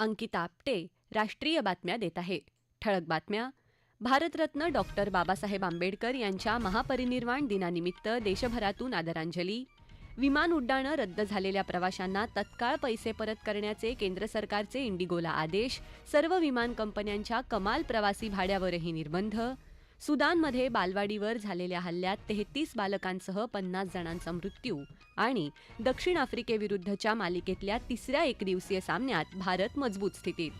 अंकिता आपटे राष्ट्रीय बातम्या देत आहे. ठळक बातम्या. भारतरत्न डॉक्टर बाबासाहेब आंबेडकर यांच्या महापरिनिर्वाण दिनानिमित्त देशभरातून आदरांजली. विमान उड्डाणं रद्द झालेल्या प्रवाशांना तत्काळ पैसे परत करण्याचे केंद्र सरकारचे इंडिगोला आदेश. सर्व विमान कंपन्यांच्या कमाल प्रवासी भाड्यावरही निर्बंध. सुदानमध्ये बालवाडीवर झालेल्या हल्ल्यात तेहतीस बालकांसह पन्नास जणांचा मृत्यू आणि दक्षिण आफ्रिकेविरुद्धच्या मालिकेतल्या तिसऱ्या एकदिवसीय सामन्यात भारत मजबूत स्थितीत.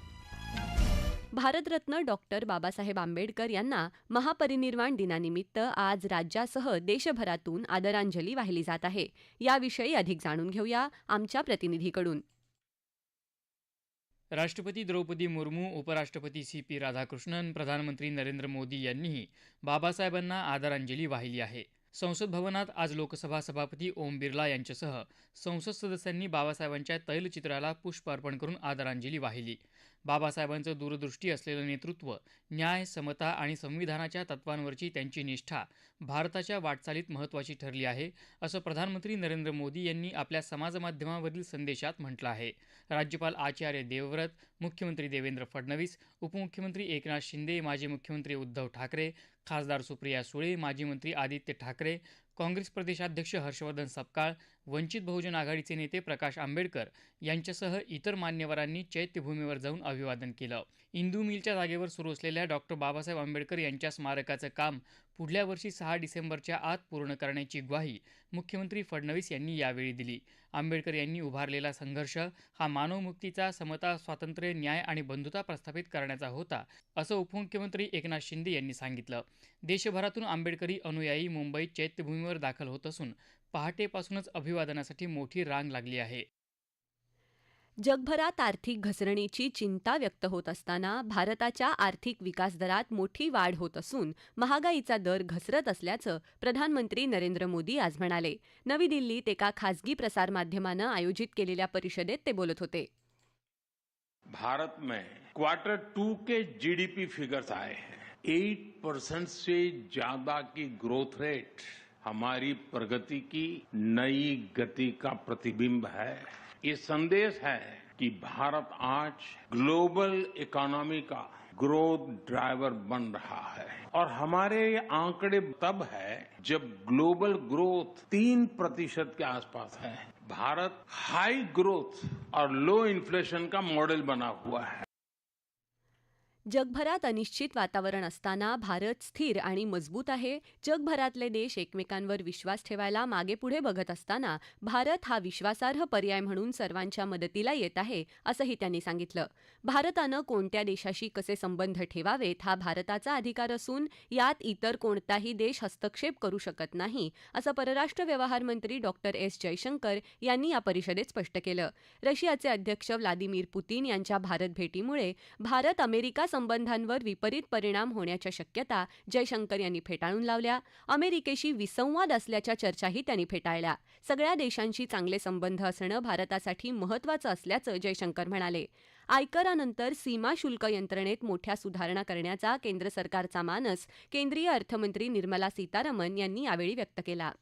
भारतरत्न डॉक्टर बाबासाहेब आंबेडकर यांना महापरिनिर्वाण दिनानिमित्त आज राज्यासह देशभरातून आदरांजली वाहिली जात आहे. याविषयी अधिक जाणून घेऊया आमच्या प्रतिनिधीकडून. राष्ट्रपती द्रौपदी मुर्मू उपराष्ट्रपती सी पी राधाकृष्णन प्रधानमंत्री नरेंद्र मोदी यांनीही बाबासाहेबांना आदरांजली वाहिली आहे. संसद भवनात आज लोकसभा सभापती ओम बिर्ला यांच्यासह संसद सदस्यांनी बाबासाहेबांच्या तैलचित्राला पुष्प अर्पण करून आदरांजली वाहिली. बाबासाहेबांचं दूरदृष्टी असलेलं नेतृत्व न्याय समता आणि संविधानाच्या तत्वांवरची त्यांची निष्ठा भारताच्या वाटचालीत महत्त्वाची ठरली आहे असं प्रधानमंत्री नरेंद्र मोदी यांनी आपल्या समाजमाध्यमावरील संदेशात म्हटलं आहे. राज्यपाल आचार्य देवव्रत मुख्यमंत्री देवेंद्र फडणवीस उपमुख्यमंत्री एकनाथ शिंदे माजी मुख्यमंत्री उद्धव ठाकरे खासदार सुप्रिया सुळे माजी मंत्री आदित्य ठाकरे काँग्रेस प्रदेशाध्यक्ष हर्षवर्धन सपकाळ वंचित बहुजन आघाडीचे नेते प्रकाश आंबेडकर यांच्यासह इतर मान्यवरांनी चैत्यभूमीवर जाऊन अभिवादन केलं. इंदू मिलच्या जागेवर सुरू असलेल्या डॉक्टर बाबासाहेब आंबेडकर यांच्या स्मारकाचं काम पुढल्या वर्षी सहा डिसेंबरच्या आत पूर्ण करण्याची ग्वाही मुख्यमंत्री फडणवीस यांनी यावेळी दिली. आंबेडकर यांनी उभारलेला संघर्ष हा मानवमुक्तीचा समता स्वातंत्र्य न्याय आणि बंधुता प्रस्थापित करण्याचा होता असं उपमुख्यमंत्री एकनाथ शिंदे यांनी सांगितलं. देशभरातून आंबेडकरी अनुयायी मुंबईत चैत्यभूमीवर दाखल होत असून पहाटेपासूनच अभिवादनासाठी मोठी रांग लागली आहे. जगभरात आर्थिक घसरणीची चिंता व्यक्त होत असताना भारताच्या आर्थिक विकासदरात मोठी वाढ होत असून महागाईचा दर घसरत असल्याचं प्रधानमंत्री नरेंद्र मोदी आज म्हणाले. नवी दिल्लीत एका खासगी प्रसारमाध्यमानं आयोजित केलेल्या परिषदेत ते बोलत होते. भारत में क्वार्टर टू के जीडीपी फिगर्स आए हैं. एट परसेंट से ज्यादा की ग्रोथ रेट हमारी प्रगति की नई गति का प्रतिबिंब है। ये संदेश है कि भारत आज ग्लोबल इकोनॉमी का ग्रोथ ड्राइवर बन रहा है। और हमारे ये आंकड़े तब है जब ग्लोबल ग्रोथ तीन प्रतिशत के आसपास है। भारत हाई ग्रोथ और लो इन्फ्लेशन का मॉडल बना हुआ है। जगभरात अनिश्चित वातावरण असताना भारत स्थिर आणि मजबूत आहे. जगभरातले देश एकमेकांवर विश्वास ठेवायला मागेपुढे बघत असताना भारत हा विश्वासार्ह पर्याय म्हणून सर्वांच्या मदतीला येत आहे असंही त्यांनी सांगितलं. भारतानं कोणत्या देशाशी कसे संबंध ठेवावेत हा भारताचा अधिकार असून यात इतर कोणताही देश हस्तक्षेप करू शकत नाही असं परराष्ट्र व्यवहार मंत्री डॉक्टर एस. जयशंकर यांनी या परिषदेत स्पष्ट केलं. रशियाचे अध्यक्ष व्लादिमीर पुतीन यांच्या भारत भेटीमुळे भारत अमेरिका संबंधांवर विपरीत परिणाम होण्याच्या शक्यता जयशंकर यांनी फेटाळून लावल्या. अमेरिकेशी विसंवाद असल्याच्या चर्चाही त्यांनी फेटाळल्या. सगळ्या देशांशी चांगले संबंध असणं भारतासाठी महत्त्वाचं असल्याचं जयशंकर म्हणाले. आयकरानंतर सीमा शुल्क यंत्रणेत मोठ्या सुधारणा करण्याचा केंद्र सरकारचा मानस केंद्रीय अर्थमंत्री निर्मला सीतारामन यांनी यावेळी व्यक्त केला.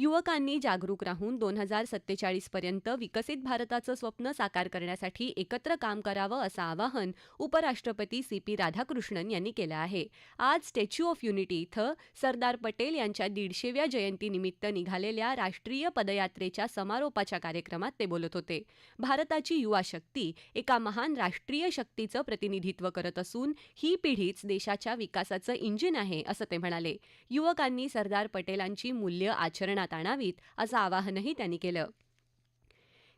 युवकांनी जागरूक राहून दोन हजार सत्तेचाळीसपर्यंत विकसित भारताचं स्वप्न साकार करण्यासाठी एकत्र काम करावं असं आवाहन उपराष्ट्रपती सी पी राधाकृष्णन यांनी केलं आहे. आज स्टॅच्यू ऑफ युनिटी इथं सरदार पटेल यांच्या दीडशेव्या जयंतीनिमित्त निघालेल्या राष्ट्रीय पदयात्रेच्या समारोपाच्या कार्यक्रमात ते बोलत होते. भारताची युवा शक्ती एका महान राष्ट्रीय शक्तीचं प्रतिनिधित्व करत असून ही पिढीच देशाच्या विकासाचं इंजिन आहे असं ते म्हणाले. युवकांनी सरदार पटेलांची मूल्य आचरणात आणावीत असं आवाहनही त्यांनी केलं.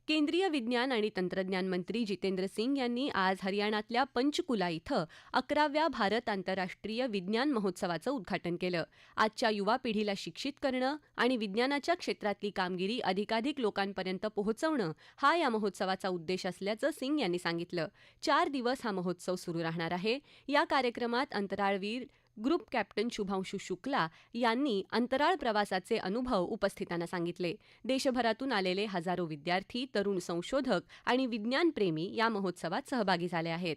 केंद्रीय विज्ञान आणि तंत्रज्ञान मंत्री जितेंद्र सिंग यांनी आज हरियाणातल्या पंचकुला इथं अकराव्या भारत आंतरराष्ट्रीय विज्ञान महोत्सवाचं उद्घाटन केलं. आजच्या युवा पिढीला शिक्षित करणं आणि विज्ञानाच्या क्षेत्रातली कामगिरी अधिकाधिक लोकांपर्यंत पोहोचवणं हा या महोत्सवाचा उद्देश असल्याचं सिंग यांनी सांगितलं. चार दिवस हा महोत्सव सुरू राहणार आहे. या कार्यक्रमात अंतराळवीर ग्रुप कॅप्टन शुभांशु शुक्ला यांनी अंतराळ प्रवासाचे अनुभव उपस्थितांना सांगितले. देशभरातून आलेले हजारो विद्यार्थी तरुण संशोधक आणि विज्ञानप्रेमी या महोत्सवात सहभागी झाले आहेत.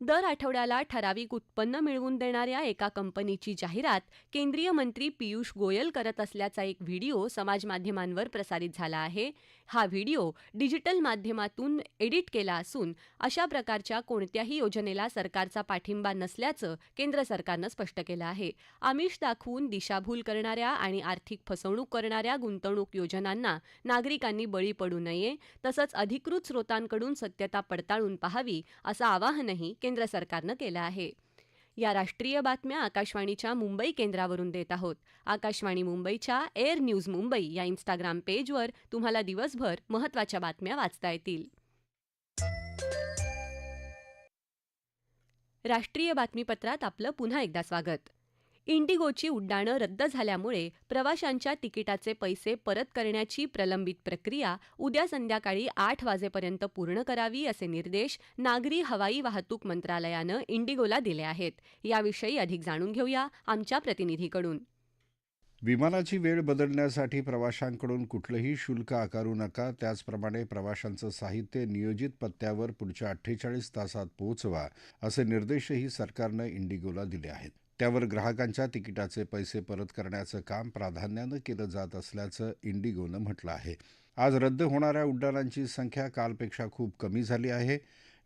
दर आठवड्याला ठराविक उत्पन्न मिळवून देणाऱ्या एका कंपनीची जाहिरात केंद्रीय मंत्री पियुष गोयल करत असल्याचा एक व्हिडिओ समाजमाध्यमांवर प्रसारित झाला आहे. हा व्हिडिओ डिजिटल माध्यमातून एडिट केला असून अशा प्रकारच्या कोणत्याही योजनेला सरकारचा पाठिंबा नसल्याचं केंद्र सरकारनं स्पष्ट केलं आहे. आमिष दाखवून दिशाभूल करणाऱ्या आणि आर्थिक फसवणूक करणाऱ्या गुंतवणूक योजनांना नागरिकांनी बळी पडू नये तसंच अधिकृत स्रोतांकडून सत्यता पडताळून पाहावी असं आवाहनही केंद्र सरकारनं केलं आहे. या राष्ट्रीय बातम्या आकाशवाणीच्या मुंबई केंद्रावरून देत आहोत. आकाशवाणी मुंबईच्या एअर न्यूज मुंबई या इन्स्टाग्राम पेजवर तुम्हाला दिवसभर महत्त्वाच्या बातम्या वाचता येतील. राष्ट्रीय बातमीपत्रात आपलं पुन्हा एकदा स्वागत. इंडिगोची उड्डाणं रद्द झाल्यामुळे प्रवाशांच्या तिकिटाचे पैसे परत करण्याची प्रलंबित प्रक्रिया उद्या संध्याकाळी आठ वाजेपर्यंत पूर्ण करावी असे निर्देश नागरी हवाई वाहतूक मंत्रालयानं इंडिगोला दिले आहेत. याविषयी अधिक जाणून घेऊया आमच्या प्रतिनिधीकडून. विमानाची वेळ बदलण्यासाठी प्रवाशांकडून कुठलंही शुल्क आकारू नका त्याचप्रमाणे प्रवाशांचं साहित्य नियोजित पत्त्यावर पुढच्या अठ्ठेचाळीस तासात पोहोचवा असे निर्देशही सरकारनं इंडिगोला दिले आहेत. त्यावर ग्राहकांच्या तिकिटाचे पैसे परत करण्याचं काम प्राधान्यानं केलं जात असल्याचं इंडिगोनं म्हटलं आहे. आज रद्द होणाऱ्या उड्डाणांची संख्या कालपेक्षा खूप कमी झाली आहे.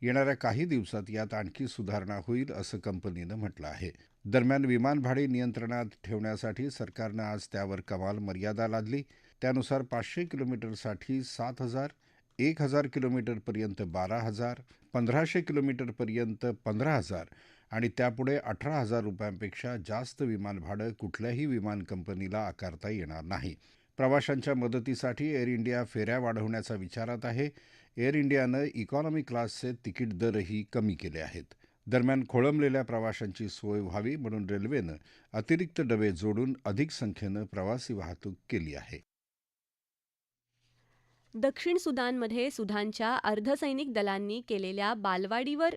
येणाऱ्या काही दिवसात यात आणखी सुधारणा होईल असं कंपनीनं म्हटलं आहे. दरम्यान विमान भाडे नियंत्रणात ठेवण्यासाठी सरकारनं आज त्यावर कमाल मर्यादा लादली. त्यानुसार पाचशे किलोमीटरसाठी सात हजार एक हजार किलोमीटरपर्यंत बारा हजार पंधराशे किलोमीटरपर्यंत पंधरा हजार आणि त्यापुढे अठरा हजार रुपयांपेक्षा जास्त विमान भाडं कुठल्याही विमान कंपनीला आकारता येणार नाही. प्रवाशांच्या मदतीसाठी एअर इंडिया फेऱ्या वाढवण्याचा विचारात आहे. एअर इंडियानं इकॉनॉमी क्लासचे तिकीट दरही कमी केले आहेत. दरम्यान खोळंबलेल्या प्रवाशांची सोय व्हावी म्हणून रेल्वेनं अतिरिक्त डबे जोडून अधिक संख्येनं प्रवासी वाहतूक केली आहे. दक्षिण सुदानमध्ये सुदानच्या अर्धसैनिक दलांनी केलेल्या बालवाडीवर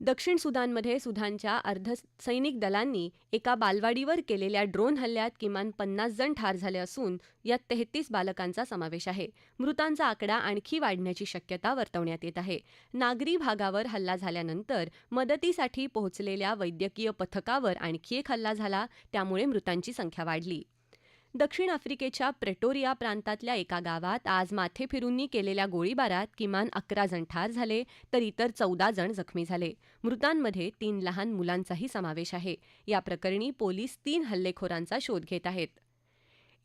दक्षिण सुदानमध्ये सुदानच्या अर्धसैनिक दलांनी एका बालवाडीवर केलेल्या ड्रोन हल्ल्यात किमान पन्नास जण ठार झाले असून यात तेहतीस बालकांचा समावेश आहे. मृतांचा आकडा आणखी वाढण्याची शक्यता वर्तवण्यात येत आहे. नागरी भागावर हल्ला झाल्यानंतर मदतीसाठी पोहोचलेल्या वैद्यकीय पथकावर आणखी एक हल्ला झाला त्यामुळे मृतांची संख्या वाढली. दक्षिण आफ्रिकेच्या प्रेटोरिया प्रांतातल्या एका गावात आज माथेफिरूंनी केलेल्या गोळीबारात किमान अकरा जण ठार झाले तर इतर चौदा जण जखमी झाले. मृतांमध्ये तीन लहान मुलांचाही समावेश आहे. या प्रकरणी पोलीस तीन हल्लेखोरांचा शोध घेत आहेत.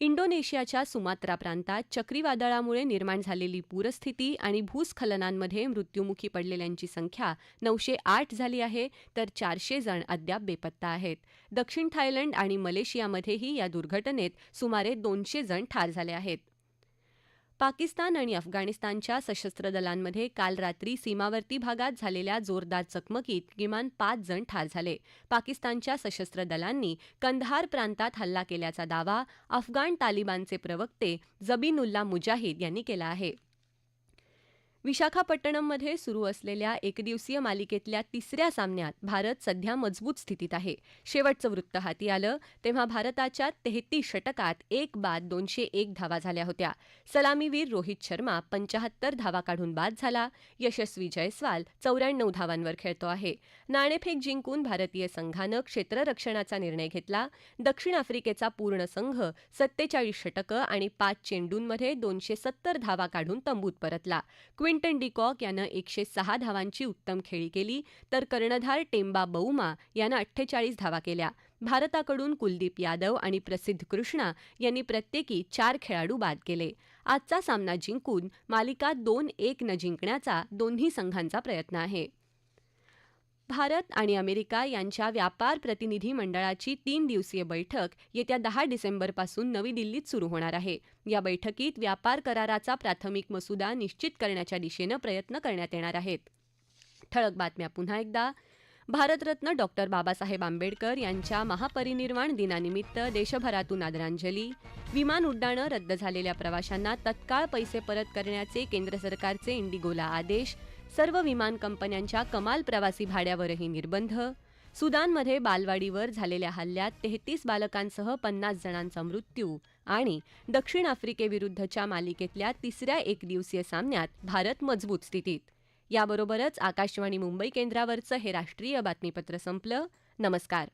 इंडोनेशियाच्या सुमात्रा प्रांतात चक्रीवादळामुळे निर्माण झालेली पूरस्थिती आणि भूस्खलनांमध्ये मृत्युमुखी पडलेल्यांची संख्या नऊशे आठ झाली आहे तर चारशे जण अद्याप बेपत्ता आहेत. दक्षिण थायलंड आणि मलेशियामध्येही या दुर्घटनेत सुमारे दोनशे जण ठार झाले आहेत. पाकिस्तान आणि अफगाणिस्तानच्या सशस्त्र दलांमध्ये काल रात्री सीमावर्ती भागात झालेल्या जोरदार चकमकीत किमान पाच जण ठार झाले. पाकिस्तानच्या सशस्त्र दलांनी कंधार प्रांतात हल्ला केल्याचा दावा अफगाण तालिबानचे प्रवक्ते जबीनुल्ला मुजाहिद यांनी केला आहे. विशाखापट्टणममध्ये सुरू असलेल्या एकदिवसीय मालिकेतल्या तिसऱ्या सामन्यात भारत सध्या मजबूत स्थितीत आहे. शेवटचं वृत्त हाती आलं तेव्हा भारताच्या तेहतीस षटकात एक बाद दोनशे एक धावा झाल्या होत्या. सलामीवीर रोहित शर्मा पंचाहत्तर धावा काढून बाद झाला. यशस्वी जयस्वाल चौऱ्याण्णव धावांवर खेळतो आहे. नाणेफेक जिंकून भारतीय संघानं क्षेत्ररक्षणाचा निर्णय घेतला. दक्षिण आफ्रिकेचा पूर्ण संघ सत्तेचाळीस षटकं आणि पाच चेंडूंमध्ये दोनशे सत्तर धावा काढून तंबूत परतला. क्विंटन डिकॉक यानं एकशे सहा धावांची उत्तम खेळी केली तर कर्णधार टेम्बा बौमा यानं अठ्ठेचाळीस धावा केल्या. भारताकडून कुलदीप यादव आणि प्रसिद्ध कृष्णा यांनी प्रत्येकी चार खेळाडू बाद केले. आजचा सामना जिंकून मालिका दोन एक न जिंकण्याचा दोन्ही संघांचा प्रयत्न आहे. भारत आणि अमेरिका यांच्या व्यापार प्रतिनिधी मंडळाची तीन दिवसीय बैठक येत्या दहा डिसेंबरपासून नवी दिल्लीत सुरू होणार आहे. या बैठकीत व्यापार कराराचा प्राथमिक मसुदा निश्चित करण्याच्या दिशेनं प्रयत्न करण्यात येणार आहेत. ठळक बातम्या पुन्हा एकदा. भारतरत्न डॉक्टर बाबासाहेब आंबेडकर यांच्या महापरिनिर्वाण दिनानिमित्त देशभरातून आदरांजली. विमान उड्डाणं रद्द झालेल्या प्रवाशांना तत्काळ पैसे परत करण्याचे केंद्र सरकारचे इंडिगोला आदेश. सर्व विमान कंपन्यांच्या कमाल प्रवासी भाड्यावरही निर्बंध. सुदानमध्ये बालवाडीवर झालेल्या हल्ल्यात तेहतीस बालकांसह पन्नास जणांचा मृत्यू आणि दक्षिण आफ्रिकेविरुद्धच्या मालिकेतल्या तिसऱ्या एकदिवसीय सामन्यात भारत मजबूत स्थितीत. याबरोबरच आकाशवाणी मुंबई केंद्रावरचं हे राष्ट्रीय बातमीपत्र संपलं. नमस्कार.